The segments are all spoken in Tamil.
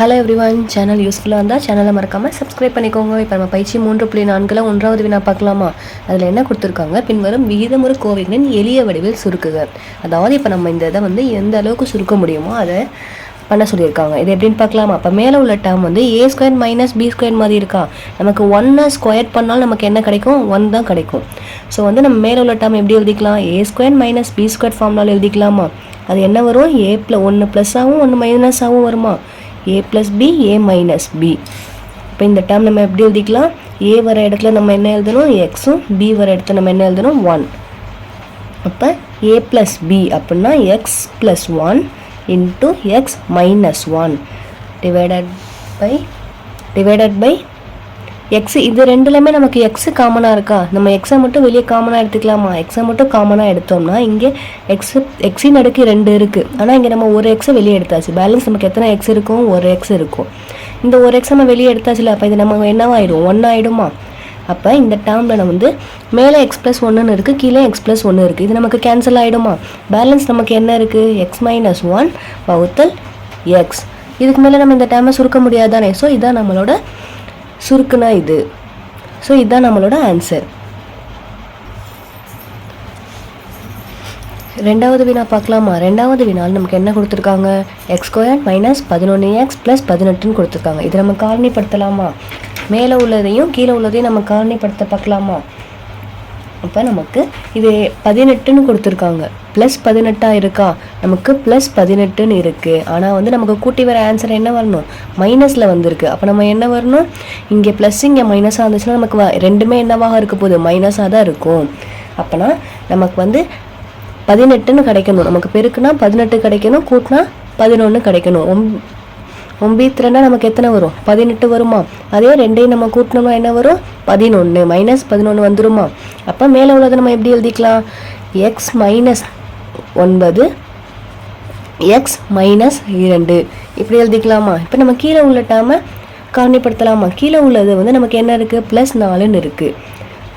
ஹலோ எவ்ரிவன் சேனல் யூஸ்ஃபுல்லாக இருந்தால் சேனலை மறக்காமல் சப்ஸ்கிரைப் பண்ணிக்கோங்க. இப்போ நம்ம பயிற்சி மூன்று புள்ளி நான்கில் ஒன்றாவது வினா பார்க்கலாமா? அதில் என்ன கொடுத்துருக்காங்க? பின்வரும் விகிதமுறு கோவைகளின் எளிய வடிவில் சுருக்குக. அதாவது இப்போ நம்ம இந்த இதை வந்து எந்த அளவுக்கு சுருக்க முடியுமோ அதை பண்ண சொல்லியிருக்காங்க. இது எப்படின்னு பார்க்கலாமா? அப்போ மேலே உள்ள டேர்ம் வந்து A square minus B square மாதிரி இருக்கா? நமக்கு ஒன்னை ஸ்கொயர் பண்ணாலும் நமக்கு என்ன கிடைக்கும்? ஒன் தான் கிடைக்கும். ஸோ வந்து நம்ம மேலே உள்ள டேர்ம் எப்படி எழுதிக்கலாம்? A square minus B square ஃபார்ம்னால எழுதிக்கலாமா? அது என்ன வரும்? ஏ ப்ள ஒன்று ப்ளஸ்ஸாகவும் ஒன்று மைனஸாகவும் வருமா? A plus B A minus B இப்போ இந்த டேர்ம் நம்ம எப்படி எழுதிக்கலாம்? ஏ வர இடத்துல நம்ம என்ன எழுதணும்? எக்ஸும் பி வர இடத்துல நம்ம என்ன எழுதணும்? ஒன் அப்போ ஏ ப்ளஸ் பி அப்படின்னா X plus one into X minus one divided by divided by X இது ரெண்டுலையுமே நமக்கு எக்ஸ் காமனாக இருக்கா? நம்ம எக்ஸை மட்டும் வெளியே காமனாக எடுத்துக்கலாமா? எக்ஸை மட்டும் காமனாக எடுத்தோம்னா இங்கே எக்ஸ் எக்ஸின் அடுக்கு ரெண்டு இருக்குது ஆனால் இங்கே நம்ம ஒரு எக்ஸை வெளியே எடுத்தாச்சு. பேலன்ஸ் நமக்கு எத்தனை எக்ஸ் இருக்கும்? ஒரு எக்ஸ் இருக்கும். இந்த ஒரு எக்ஸ் நம்ம வெளியே எடுத்தாச்சுல அப்போ இது நம்ம என்னவாயிடும்? ஒன்று ஆகிடுமா அப்போ இந்த டேர்மில் நம்ம வந்து மேலே எக்ஸ் ப்ளஸ் ஒன்றுன்னு இருக்குது கீழே எக்ஸ் ப்ளஸ் ஒன்று இருக்குது இது நமக்கு கேன்சல் ஆகிடுமா பேலன்ஸ் நமக்கு என்ன இருக்குது எக்ஸ் மைனஸ் ஒன் வகுத்தல் எக்ஸ் இதுக்கு மேலே நம்ம இந்த டேர்மை சுருக்க முடியாது தானே ஸோ இதான் நம்மளோட சுருக்குனா இது. ஸோ இதுதான் நம்மளோட ஆன்சர் ரெண்டாவது வினா பார்க்கலாமா? ரெண்டாவது வினால் நமக்கு என்ன கொடுத்துருக்காங்க? எக்ஸ் மைனஸ் பதினொன்று எக்ஸ் ப்ளஸ் பதினெட்டுன்னு கொடுத்துருக்காங்க. இதை நம்ம காரணிப்படுத்தலாமா? மேலே உள்ளதையும் கீழே உள்ளதையும் நம்ம காரணிப்படுத்த பார்க்கலாமா? அப்போ நமக்கு இது பதினெட்டுன்னு கொடுத்துருக்காங்க. ப்ளஸ் பதினெட்டாக இருக்கா? நமக்கு ப்ளஸ் பதினெட்டுன்னு இருக்குது ஆனால் வந்து நமக்கு கூட்டி வர ஆன்சர் என்ன வரணும்? மைனஸில் வந்திருக்கு. அப்போ நம்ம என்ன வரணும்? இங்கே ப்ளஸ் இங்கே மைனஸாக இருந்துச்சுன்னா நமக்கு வ- ரெண்டுமே என்னவாக இருக்க போகுது? மைனஸாக தான் இருக்கும். அப்போனா நமக்கு வந்து பதினெட்டுன்னு கிடைக்கணும். நமக்கு பெருக்குனா பதினெட்டு கிடைக்கணும் கூட்டினா பதினொன்று கிடைக்கணும். ஒம் ரெண்டா நமக்கு எத்தனை வரும்? பதினெட்டு வருமா? அதே ரெண்டையும் நம்ம கூட்டினோம்னா என்ன வரும்? பதினொன்று மைனஸ் பதினொன்று வந்துருமா? அப்போ மேலே உள்ளதை நம்ம எப்படி எழுதிக்கலாம்? எக்ஸ் மைனஸ் ஒன்பது எக்ஸ் மைனஸ் இரண்டு. இப்படி எழுதிக்கலாமா? இப்போ நம்ம கீழே உள்ள டேர்மை காரணிப்படுத்தலாமா கீழே உள்ளது வந்து நமக்கு என்ன இருக்குது ப்ளஸ் நாலுன்னு இருக்குது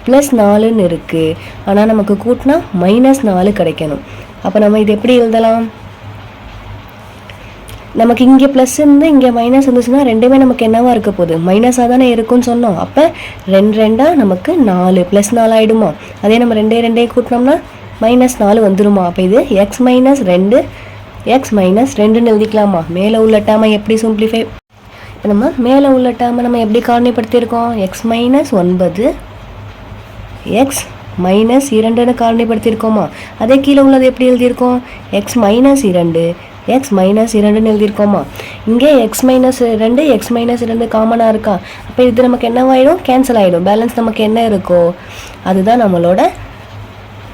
ப்ளஸ் நாலுன்னு இருக்குது ஆனால் நமக்கு கூட்டினா மைனஸ் நாலு கிடைக்கணும். அப்போ நம்ம இது எப்படி எழுதலாம்? நமக்கு இங்கே ப்ளஸ் இருந்து இங்கே மைனஸ் இருந்துச்சுன்னா ரெண்டுமே நமக்கு என்னவா இருக்க போகுது? மைனஸாக தானே இருக்கும்னு சொன்னோம். அப்போ ரெண்டு ரெண்டாக நமக்கு நாலு ப்ளஸ் நாலு ஆகிடுமா அதே நம்ம ரெண்டே ரெண்டே கூட்டினோம்னா மைனஸ் நாலு வந்துருமா? அப்போ இது எக்ஸ் மைனஸ் ரெண்டு எக்ஸ் மைனஸ் ரெண்டுன்னு எழுதிக்கலாமா? மேலே உள்ள டேமை எப்படி சிம்பிளிஃபை இப்போ நம்ம மேலே உள்ள டேமை நம்ம எப்படி காரணிப்படுத்தியிருக்கோம்? எக்ஸ் மைனஸ் ஒன்பது எக்ஸ் மைனஸ் இரண்டுன்னு காரணிப்படுத்தியிருக்கோமா? அதே கீழே உள்ளது எப்படி எழுதியிருக்கோம்? எக்ஸ் மைனஸ் இரண்டு எக்ஸ் மைனஸ் இரண்டுன்னு எழுதியிருக்கோமா? இங்கே எக்ஸ் மைனஸ் ரெண்டு எக்ஸ் மைனஸ் இரண்டு காமனாக இருக்கா? அப்போ இது நமக்கு என்னவாயிடும்? கேன்சல் ஆகிடும் பேலன்ஸ் நமக்கு என்ன இருக்கோ? அதுதான் நம்மளோட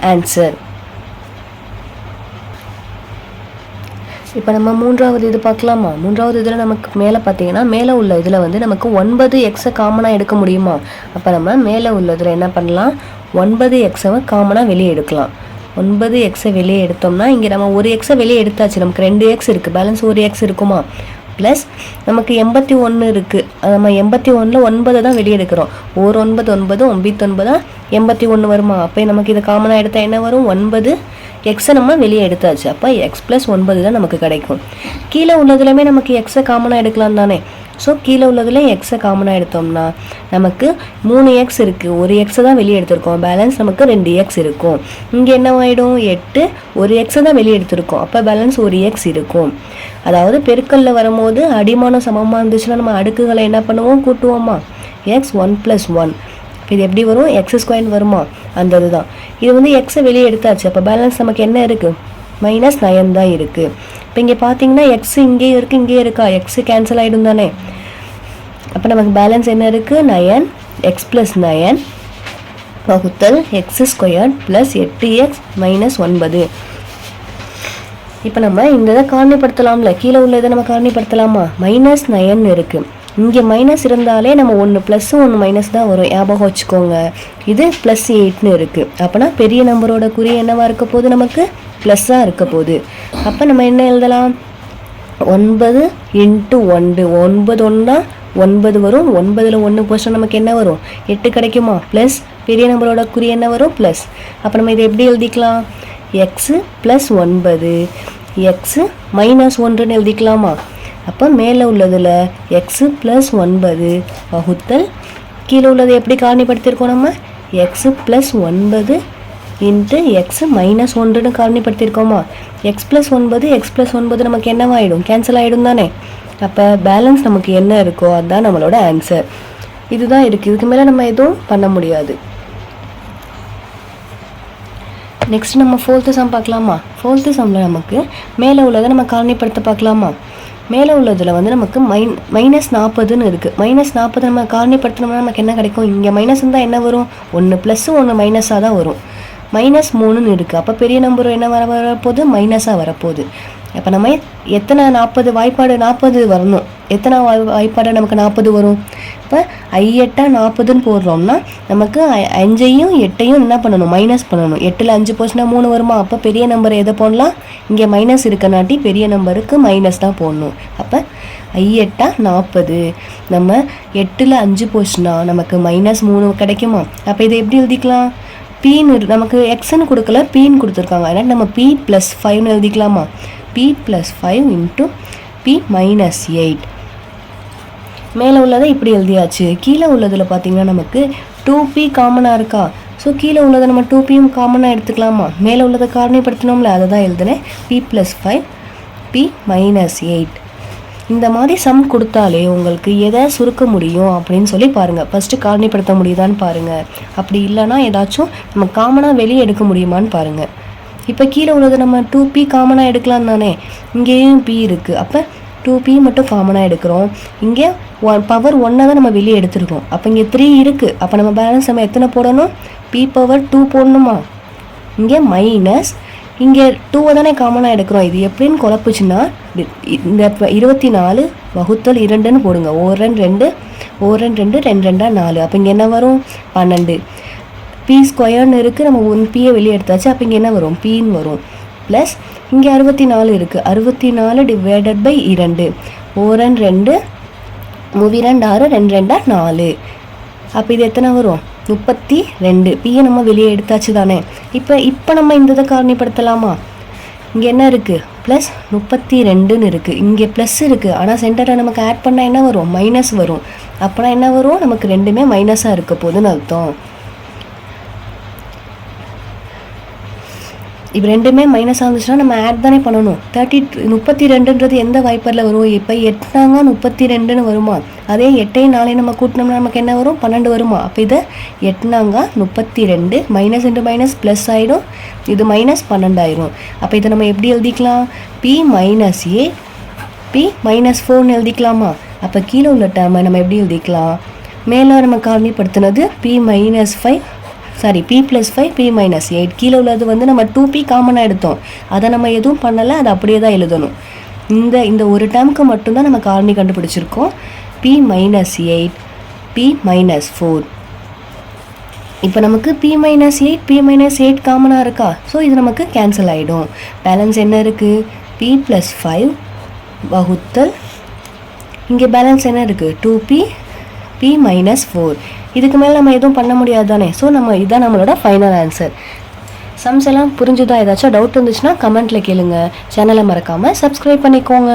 ஆன்சர் இப்போ நம்ம மூன்றாவது இது பார்க்கலாமா? மூன்றாவது இதில் நமக்கு மேலே பார்த்தீங்கன்னா மேலே உள்ள இதில் வந்து நமக்கு ஒன்பது எக்ஸை காமனாக எடுக்க முடியுமா? அப்போ நம்ம மேலே உள்ளதில் என்ன பண்ணலாம்? ஒன்பது எக்ஸை காமனாக வெளியே எடுக்கலாம். ஒன்பது எக்ஸை வெளியே எடுத்தோம்னா இங்கே நம்ம ஒரு எக்ஸை வெளியே எடுத்தாச்சு. நமக்கு ரெண்டு எக்ஸ் இருக்குது பேலன்ஸ் ஒரு எக்ஸ் இருக்குமா? ப்ளஸ் நமக்கு எண்பத்தி ஒன்று இருக்குது நம்ம எண்பத்தி ஒன்றில் ஒன்பது தான் வெளியே எடுக்கிறோம். ஒரு ஒன்பது ஒன்பது ஒன்பத்தொன்பதா எண்பத்தி ஒன்று வருமா? அப்போ நமக்கு இது காமனாக எடுத்தால் என்ன வரும்? ஒன்பது எக்ஸை நம்ம வெளியே எடுத்தாச்சு. அப்போ எக்ஸ் ப்ளஸ் ஒன்பது தான் நமக்கு கிடைக்கும். கீழே உள்ளதுலையுமே நமக்கு எக்ஸை காமனாக எடுக்கலாம் தானே? ஸோ கீழே உள்ளதில் எக்ஸை காமனாக எடுத்தோம்னா நமக்கு மூணு எக்ஸ் இருக்குது ஒரு எக்ஸை தான் வெளியே எடுத்திருக்கோம். பேலன்ஸ் நமக்கு ரெண்டு எக்ஸ் இருக்கும். இங்கே என்னவாயிடும் எட்டு. ஒரு எக்ஸை தான் வெளியே எடுத்திருக்கோம். அப்போ பேலன்ஸ் ஒரு எக்ஸ் இருக்கும். அதாவது பெருக்கல்ல வரும்போது அடிமானம் சமமாக இருந்துச்சுன்னா நம்ம அடுக்குகளை என்ன பண்ணுவோம்? கூட்டுவோமா? எக்ஸ் ஒன் ப்ளஸ் ஒன் இது எப்படி வரும்? எக்ஸ் ஸ்கொயர் வருமா? அந்த இதுதான். இது வந்து எக்ஸை வெளியே எடுத்தாச்சு. அப்போ பேலன்ஸ் நமக்கு என்ன இருக்குது மைனஸ் நயன் தான் இருக்குது இப்போ இங்கே பார்த்தீங்கன்னா எக்ஸ் இங்கே இருக்குது இங்கே இருக்கா? எக்ஸ் கேன்சல் ஆகிடும் தானே. அப்போ நமக்கு பேலன்ஸ் என்ன இருக்குது நயன் எக்ஸ் ப்ளஸ் நயன் வகுத்தல் எக்ஸ் ஸ்கொயர் ப்ளஸ் எட்டு எக்ஸ் மைனஸ் ஒன்பது. இப்போ நம்ம இந்த இதை காரணிப்படுத்தலாம்ல. கீழே உள்ள இதை நம்ம காரணிப்படுத்தலாமா? மைனஸ் நயன் இருக்குது இங்கே மைனஸ் இருந்தாலே நம்ம ஒன்று ப்ளஸ்ஸும் ஒன்று மைனஸ் தான் வரும். ஞாபகம் வச்சுக்கோங்க. இது ப்ளஸ் எயிட்னு இருக்குது அப்போனா பெரிய நம்பரோட குறி என்னவாக இருக்க போகுது நமக்கு? ப்ளஸ்ஸாக இருக்க போகுது. அப்போ நம்ம என்ன எழுதலாம்? ஒன்பது இன்ட்டு ஒன்று. ஒன்பது ஒன்றா ஒன்பது வரும். ஒன்பதில் ஒன்று போச்சுன்னா நமக்கு என்ன வரும்? எட்டு கிடைக்குமா? ப்ளஸ் பெரிய நம்பரோட குறி என்ன வரும்? ப்ளஸ் அப்போ நம்ம இதை எப்படி எழுதிக்கலாம்? எக்ஸு ப்ளஸ் ஒன்பது. எக்ஸு மைனஸ் ஒன்றுன்னு எழுதிக்கலாமா? அப்போ மேலே உள்ளதில் எக்ஸு ப்ளஸ் ஒன்பது வகுத்தல் கீழே உள்ளதை எப்படி காரணிப்படுத்தியிருக்கோம் நம்ம? எக்ஸு ப்ளஸ் ஒன்பது இன்ட்டு எக்ஸ் மைனஸ் ஒன்றுன்னு காரணிப்படுத்தியிருக்கோமா? எக்ஸ் ப்ளஸ் ஒன்பது எக்ஸ் ப்ளஸ் ஒன்பது நமக்கு என்னவாயிடும்? கேன்சல் ஆகிடும் தானே. அப்போ பேலன்ஸ் நமக்கு என்ன இருக்கோ அதுதான் நம்மளோட ஆன்சர் இதுதான் இருக்குது இதுக்கு மேலே நம்ம எதுவும் பண்ண முடியாது. நெக்ஸ்ட் நம்ம ஃபோர்த்து சம் பார்க்கலாமா? ஃபோர்த்து சம்மில் நமக்கு மேலே உள்ளதை நம்ம காரணிப்படுத்த பார்க்கலாமா? மேலே உள்ளதில் வந்து நமக்கு மைன் மைனஸ் நாற்பதுன்னு இருக்குது மைனஸ் நாற்பது நம்ம காரணிப்படுத்தினோம்னா நமக்கு என்ன கிடைக்கும்? இங்கே மைனஸ் இருந்தால் என்ன வரும்? ஒன்று ப்ளஸ்ஸு ஒன்று மைனஸாக தான் வரும். மைனஸ் மூணுன்னு இருக்குது அப்போ பெரிய நம்பர் என்ன வர வரப்போகுது மைனஸாக வரப்போகுது. அப்போ நம்ம எத்தனை நாற்பது வாய்ப்பாடு நாற்பது வரணும். எத்தனை வாய் வாய்ப்பாடு நமக்கு நாற்பது வரும்? இப்போ ஐ எட்டா நாற்பதுன்னு போடுறோம்னா நமக்கு அஞ்சையும் எட்டையும் என்ன பண்ணணும்? மைனஸ் பண்ணணும். எட்டில் அஞ்சு போச்சுன்னா மூணு வருமா? அப்போ பெரிய நம்பர் எதை போடலாம்? இங்கே மைனஸ் இருக்கனாட்டி பெரிய நம்பருக்கு மைனஸ் தான் போடணும். அப்போ ஐ எட்டா நாற்பது. நம்ம எட்டில் அஞ்சு போச்சுன்னா நமக்கு மைனஸ் மூணு கிடைக்குமா? அப்போ இதை எப்படி எழுதிக்கலாம்? பீன்னு நமக்கு எக்ஸ்ன்னு கொடுக்கல பீன்னு கொடுத்துருக்காங்க. அதனால் நம்ம பி ப்ளஸ் ஃபைவ்னு எழுதிக்கலாமா? B plus five into b minus eight மேலே உள்ளதை இப்படி எழுதியாச்சு. கீழே உள்ளதில் பார்த்தீங்கன்னா நமக்கு டூ பி காமனாக இருக்கா? ஸோ கீழே உள்ளதை நம்ம டூ பியும் காமனாக எடுத்துக்கலாமா? மேலே உள்ளதை காரணிப்படுத்தினோம்ல அதை தான் எழுதுனேன். B plus five b minus eight இந்த மாதிரி சம் கொடுத்தாலே உங்களுக்கு எதை சுருக்க முடியும் அப்படின்னு சொல்லி பாருங்கள் ஃபஸ்ட்டு காரணிப்படுத்த முடியுதான்னு பாருங்கள் அப்படி இல்லைன்னா ஏதாச்சும் நம்ம காமனாக வெளியே எடுக்க முடியுமான்னு பாருங்கள் இப்போ கீழே உள்ளது நம்ம டூ பி காமனாக எடுக்கலாம் தானே? இங்கேயும் பி இருக்குது அப்போ டூ பி மட்டும் காமனாக எடுக்கிறோம். இங்கே ஒன் பவர் ஒன்னாக தான் நம்ம வெளியே எடுத்துருக்கோம். அப்போ இங்கே த்ரீ இருக்குது அப்போ நம்ம பேலன்ஸ் நம்ம எத்தனை போடணும்? பி பவர் டூ போடணுமா? இங்கே மைனஸ் இங்கே டூவை தானே காமனாக எடுக்கிறோம். இது எப்படின்னு குழப்புச்சுன்னா இந்த இப்போ இருபத்தி நாலு வகுத்தல் இரண்டுன்னு போடுங்க. ஓரன் ரெண்டு ஓரன் ரெண்டு ரெண்டு ரெண்டாக நாலு. அப்போ இங்கே என்ன வரும்? பன்னெண்டு. பி ஸ்கொயர்னு இருக்குது நம்ம ஒன் பியை வெளியே எடுத்தாச்சு. அப்போ இங்கே என்ன வரும்? பின்னு வரும். ப்ளஸ் இங்கே அறுபத்தி நாலு இருக்குது அறுபத்தி நாலு டிவைடட் பை இரண்டு. ஓரன் ரெண்டு மூவி ரெண்டு ஆறு ரெண்டு ரெண்டாக நாலு. அப்போ இது எத்தனை வரும்? முப்பத்தி ரெண்டு. பியை நம்ம வெளியே எடுத்தாச்சு தானே? இப்போ இப்போ நம்ம இந்த இதை காரணிப்படுத்தலாமா? இங்கே என்ன இருக்குது ப்ளஸ் முப்பத்தி ரெண்டுன்னு இருக்குது இங்கே ப்ளஸ் இருக்குது ஆனால் சென்டரில் நமக்கு ஆட் பண்ணால் என்ன வரும்? மைனஸ் வரும். அப்போனா என்ன வரும்? நமக்கு ரெண்டுமே மைனஸாக இருக்க போகுதுன்னு அர்த்தம். இப்போ ரெண்டுமே மைனஸ் ஆகுதுச்சுன்னா நம்ம ஆட் தானே பண்ணணும். தேர்ட்டி முப்பத்தி ரெண்டுன்றது எந்த வாய்ப்பரில் வரும்? இப்போ எட்டாங்க முப்பத்தி ரெண்டுன்னு வருமா? அதே எட்டையும் நாளையும் நம்ம கூட்டினோம்னா நமக்கு என்ன வரும்? பன்னெண்டு வருமா? அப்போ இதை எட்னாங்க முப்பத்தி ரெண்டு மைனஸ் இன்ட்டு மைனஸ் ப்ளஸ் ஆயிடும். இது மைனஸ் பன்னெண்டாயிரும். அப்போ இதை நம்ம எப்படி எழுதிக்கலாம்? B minus a b minus ஃபோர்னு எழுதிக்கலாமா? அப்போ கீழே உள்ள டேர்மை நம்ம எப்படி எழுதிக்கலாம்? மேலே நம்ம காரணிப்படுத்தினது b minus five sorry b plus five b minus eight கீழே உள்ளது வந்து நம்ம டூ பி காமனாக எடுத்தோம். அதை நம்ம எதுவும் பண்ணலை அதை அப்படியே தான் எழுதணும். இந்த இந்த ஒரு டேர்முக்கு மட்டும்தான் நம்ம காரணி கண்டுபிடிச்சிருக்கோம். B minus eight b minus four இப்போ நமக்கு b minus eight b minus eight காமனாக இருக்கா? ஸோ இது நமக்கு கேன்சல் ஆகிடும் பேலன்ஸ் என்ன இருக்குது பி ப்ளஸ் ஃபைவ் வகுத்தல். இங்கே பேலன்ஸ் என்ன இருக்குது two b b minus four இதுக்கு மேலே நம்ம எதுவும் பண்ண முடியாது தானே ஸோ நம்ம இதான் நம்மளோட ஃபைனல் ஆன்சர் சம்ஸ் எல்லாம் புரிஞ்சுதா? ஏதாச்சும் டவுட் இருந்துச்சுன்னா கமெண்ட்டில் கேளுங்க. சேனலை மறக்காமல் சப்ஸ்கிரைப் பண்ணிக்கோங்க.